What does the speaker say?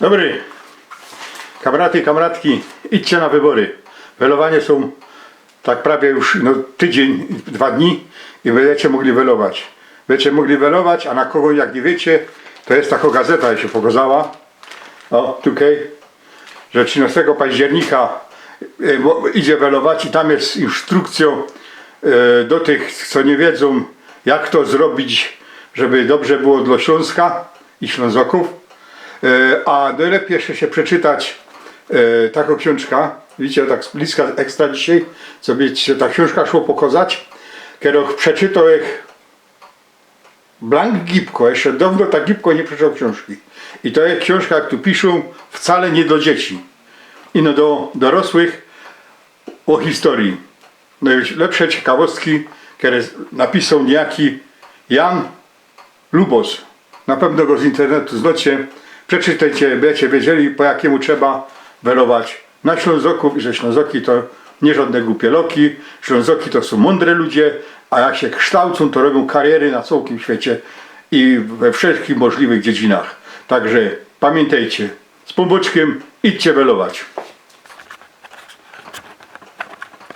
Dobry. Kamraty, kamratki, idźcie na wybory. Welowanie są tak prawie już no, tydzień, dwa dni i będziecie mogli welować. Będziecie mogli welować, a na kogo jak nie wiecie, to jest taka gazeta się pokazała. O, tutaj, że 13 października e, idzie welować i tam jest instrukcją e, do tych, co nie wiedzą, jak to zrobić, żeby dobrze było dla Śląska i Ślązoków. E, A najlepiej jeszcze się przeczytać e, taką książkę. Widzicie, tak bliska ekstra dzisiaj, co się ta książka szło pokazać. Kiedy przeczytał jak Blank Gipko, jeszcze dawno tak Gipko nie przeczytał książki. I to jest książka, jak tu piszą, wcale nie do dzieci. I no do dorosłych o historii. Najlepsze ciekawostki, które napisał niejaki Jan Lubos. Na pewno go z internetu znacie. Przeczytajcie, będziecie wiedzieli po jakiemu trzeba welować na Ślązoków i że Ślązoki to nie żadne głupie loki. Ślązoki to są mądre ludzie, a jak się kształcą, to robią kariery na całym świecie i we wszystkich możliwych dziedzinach. Także pamiętajcie, z pomboczkiem idźcie welować.